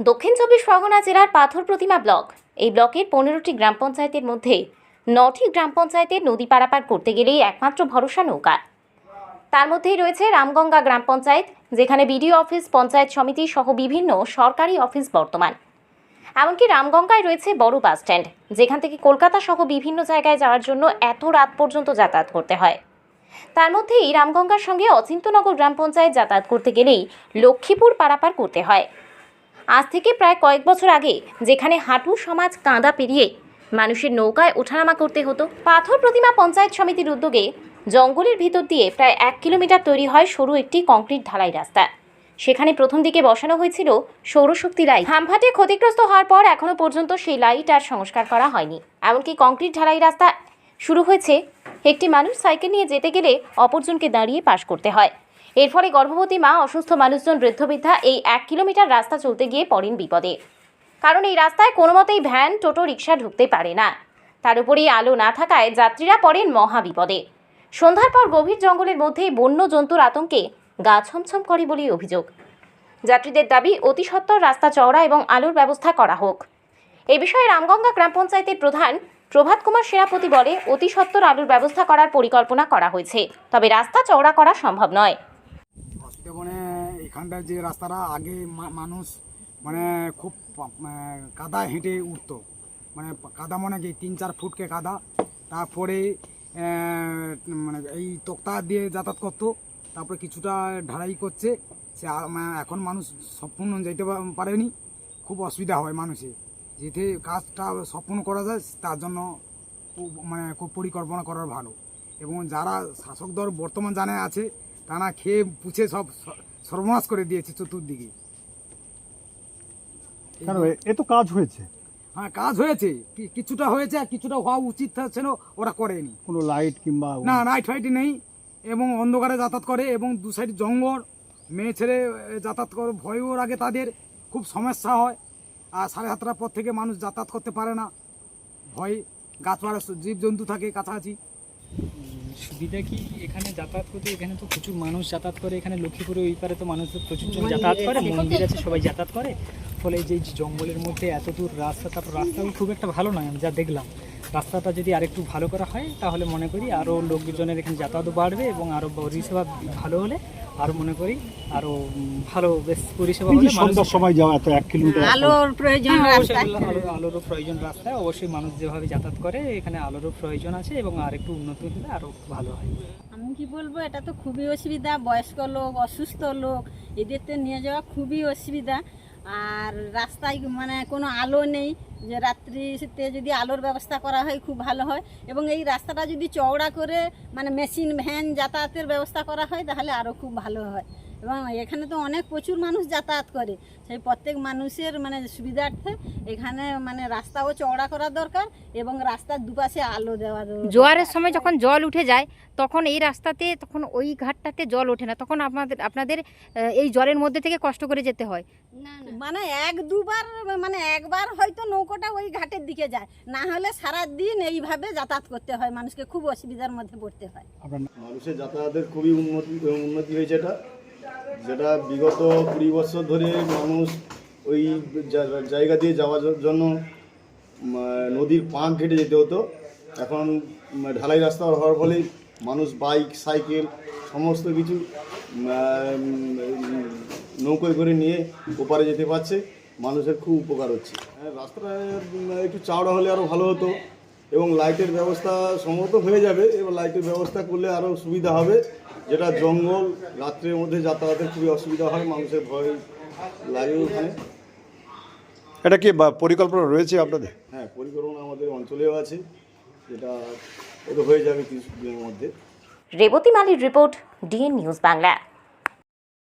দক্ষিণ চব্বিশ পরগনা জেলার পাথর প্রতিমা ব্লক। এই ব্লকের পনেরোটি গ্রাম পঞ্চায়েতের মধ্যে নটি গ্রাম পঞ্চায়েতের নদী পারাপার করতে গেলেই একমাত্র ভরসা নৌকা। তার মধ্যেই রয়েছে রামগঙ্গা গ্রাম পঞ্চায়েত, যেখানে বিডিও অফিস, পঞ্চায়েত সমিতি সহ বিভিন্ন সরকারি অফিস বর্তমান। এমনকি রামগঙ্গায় রয়েছে বড় বাস স্ট্যান্ড, যেখান থেকে কলকাতা সহ বিভিন্ন জায়গায় যাওয়ার জন্য এত রাত পর্যন্ত যাতায়াত করতে হয়। তার মধ্যেই রামগঙ্গার সঙ্গে অচিন্তনগর গ্রাম পঞ্চায়েত যাতায়াত করতে গেলেই লক্ষ্মীপুর পারাপার করতে হয়। আজ থেকে প্রায় কয়েক বছর আগে যেখানে হাঁটু সমাজ কাঁদা পেরিয়ে মানুষের নৌকায় ওঠানামা করতে হতো, পাথর প্রতিমা পঞ্চায়েত সমিতির উদ্যোগে জঙ্গলের ভিতর দিয়ে প্রায় এক কিলোমিটার তৈরি হয় সরু একটি কংক্রিট ঢালাই রাস্তা। সেখানে প্রথম দিকে বসানো হয়েছিল সৌরশক্তি লাইট। হামফাটে ক্ষতিগ্রস্ত হওয়ার পর এখনও পর্যন্ত সেই লাইট আর সংস্কার করা হয়নি। এমনকি কংক্রিট ঢালাই রাস্তা শুরু হয়েছে, একটি মানুষ সাইকেল নিয়ে যেতে গেলে অপরজনকে দাঁড়িয়ে পাশ করতে হয়। এর ফলে গর্ভবতী মা, অসুস্থ মানুষজন বৃদ্ধবৃদ্ধা এই এক কিলোমিটার রাস্তা চলতে গিয়ে পড়েন বিপদে। কারণ এই রাস্তায় কোনো মতেই ভ্যান, টোটো রিক্সা ঢুকতে পারে না। তার উপরেই আলো না থাকায় যাত্রীরা পড়েন মহা বিপদে সন্ধ্যার পর গভীর জঙ্গলের মধ্যেই বন্য জন্তুর আতঙ্কে গা ছমছম করে বলেই অভিযোগ। যাত্রীদের দাবি, অতি সত্বর রাস্তা চওড়া এবং আলোর ব্যবস্থা করা হোক। এ বিষয়ে রামগঙ্গা গ্রাম পঞ্চায়েতের প্রধান প্রভাত কুমার সেনাপতি বলে, অতি সত্বর আলোর ব্যবস্থা করার পরিকল্পনা করা হয়েছে। তবে রাস্তা চওড়া করা সম্ভব নয়। অসুবিধা মানে এখানটার যে রাস্তাটা, আগে মানুষ মানে খুব পা- কাদা হেঁটে উঠতো। মানে কাদা মনে কি, তিন চার ফুটকে কাদা। তারপরে মানে এই তোক্তা দিয়ে যাতায়াত করতো। তারপরে কিছুটা ঢালাই করছে। সে এখন মানুষ সম্পূর্ণ যেতে পারেনি। খুব অসুবিধা হয় মানুষের যেতে কাজটা সম্পূর্ণ করা যায়, তার জন্য মানে খুব পরিকল্পনা করার ভালো। এবং যারা শাসক দল বর্তমান জানে আছে তারা খেয়ে পুছে সব সর্বনাশ করে দিয়েছে চতুর্দিকে। কেন এ- তো কাজ হয়েছে। হ্যাঁ কাজ হয়েছে। কিছুটা হয়েছে আর কিছুটা হওয়া উচিত ছিল ওরা করেনি। কোনো লাইট কিংবা না নাইট ফাইট নেই এবং অন্ধকারে যাতায়াত করে এবং দু সাইড জঙ্গল মেয়ে ছেলে যাতায়াত করে ভয়ও লাগে তাদের খুব সমস্যা হয়। আর সাড়ে সাতটার পর থেকে মানুষ যাতায়াত করতে পারে না। ভয় গাছপালা জীব জন্তু থাকে কাছাকাছি। সুবিধা কি এখানে যাতায়াত করতে? এখানে তো প্রচুর মানুষ যাতায়াত করে। এখানে লক্ষ্মীপুরে ওই পারে তো মানুষ প্রচুর জন যাতায়াত করে। মন্দির আছে সবাই যাতায়াত করে। ফলে যে যে জঙ্গলের মধ্যে এত দূর রাস্তা তারপর রাস্তাও খুব একটা ভালো নয় আমি যা দেখলাম। রাস্তাটা যদি আরেকটু ভালো করা হয় তাহলে মনে করি আরও লোকজনের এখানে যাতায়াতও বাড়বে এবং আরও পরিষেবা ভালো হলে আরও মনে করি আরও ভালো বেশ পরিষেবা হলে মানুষ সন্ধ্যার সময় যাওয়া তো এক কিলোমিটার আলোর প্রয়োজন হ্যাঁ, অবশ্যই আলো- আলো- আলোরও প্রয়োজন রাস্তায়। অবশ্যই মানুষ যেভাবে যাতায়াত করে এখানে আলোরও প্রয়োজন আছে এবং আর একটু উন্নতি হলে আরও ভালো হয়। আমি কি বলব এটা তো খুবই অসুবিধা। বয়স্ক লোক অসুস্থ লোক এদের তো নিয়ে যাওয়া খুবই অসুবিধা। আর রাস্তায় মানে কোনো আলো নেই, যে রাত্রিতে যদি আলোর ব্যবস্থা করা হয় খুব ভালো হয়। এবং এই রাস্তাটা যদি চওড়া করে মানে মেশিন ভ্যান যাতায়াতের ব্যবস্থা করা হয়, তাহলে আরও খুব ভালো হয়। এবং এখানে তো অনেক প্রচুর মানুষ যাতায়াত করে। সেই প্রত্যেক মানুষের মানে সুবিধার্থে এখানে মানে রাস্তাও চওড়া করা দরকার এবং রাস্তার দুপাশে আলো দেওয়া দরকার। জোয়ারের সময় যখন জল উঠে যায় তখন এই রাস্তাতে তখন ওই ঘাটটাতে জল ওঠে না। তখন আপনাদের আপনাদের এই জলের মধ্যে থেকে কষ্ট করে যেতে হয়। মানে এক দুবার মানে একবার হয়তো নৌকোটা ওই ঘাটের দিকে যায়। না হলে সারা দিন এইভাবে যাতায়াত করতে হয়। মানুষকে খুব অসুবিধার মধ্যে পড়তে হয়। মানুষের যাতায়াতের খুবই উন্নতি উন্নতি হয়েছে এটা। যেটা বিগত কুড়ি বছর ধরে মানুষ ওই জায়গা দিয়ে যাওয়ার জন্য নদীর পাঁক ঘেটে যেতে হতো। এখন ঢালাই রাস্তা হওয়ার ফলে মানুষ বাইক সাইকেল সমস্ত কিছু নৌকোয় করে নিয়ে ওপারে যেতে পারছে। মানুষের খুব উপকার হচ্ছে। হ্যাঁ, রাস্তাটা একটু চাওড়া হলে আরও ভালো হতো এবং লাইটের ব্যবস্থা সম্ভবত হয়ে যাবে। এবং লাইটের ব্যবস্থা করলে আরও সুবিধা হবে। যেটা জঙ্গল রাত্রের মধ্যে যাতায়াতের খুবই অসুবিধা হয় মানুষের ভয় লাগে ওখানে এটা কি বা পরিকল্পনা রয়েছে আপনাদের? হ্যাঁ পরিকল্পনা আমাদের অঞ্চলেও আছে যেটা ওটা হয়ে যাবে কিছু দিনের মধ্যে। রেবতী মালির রিপোর্ট ডিএন নিউজ বাংলা।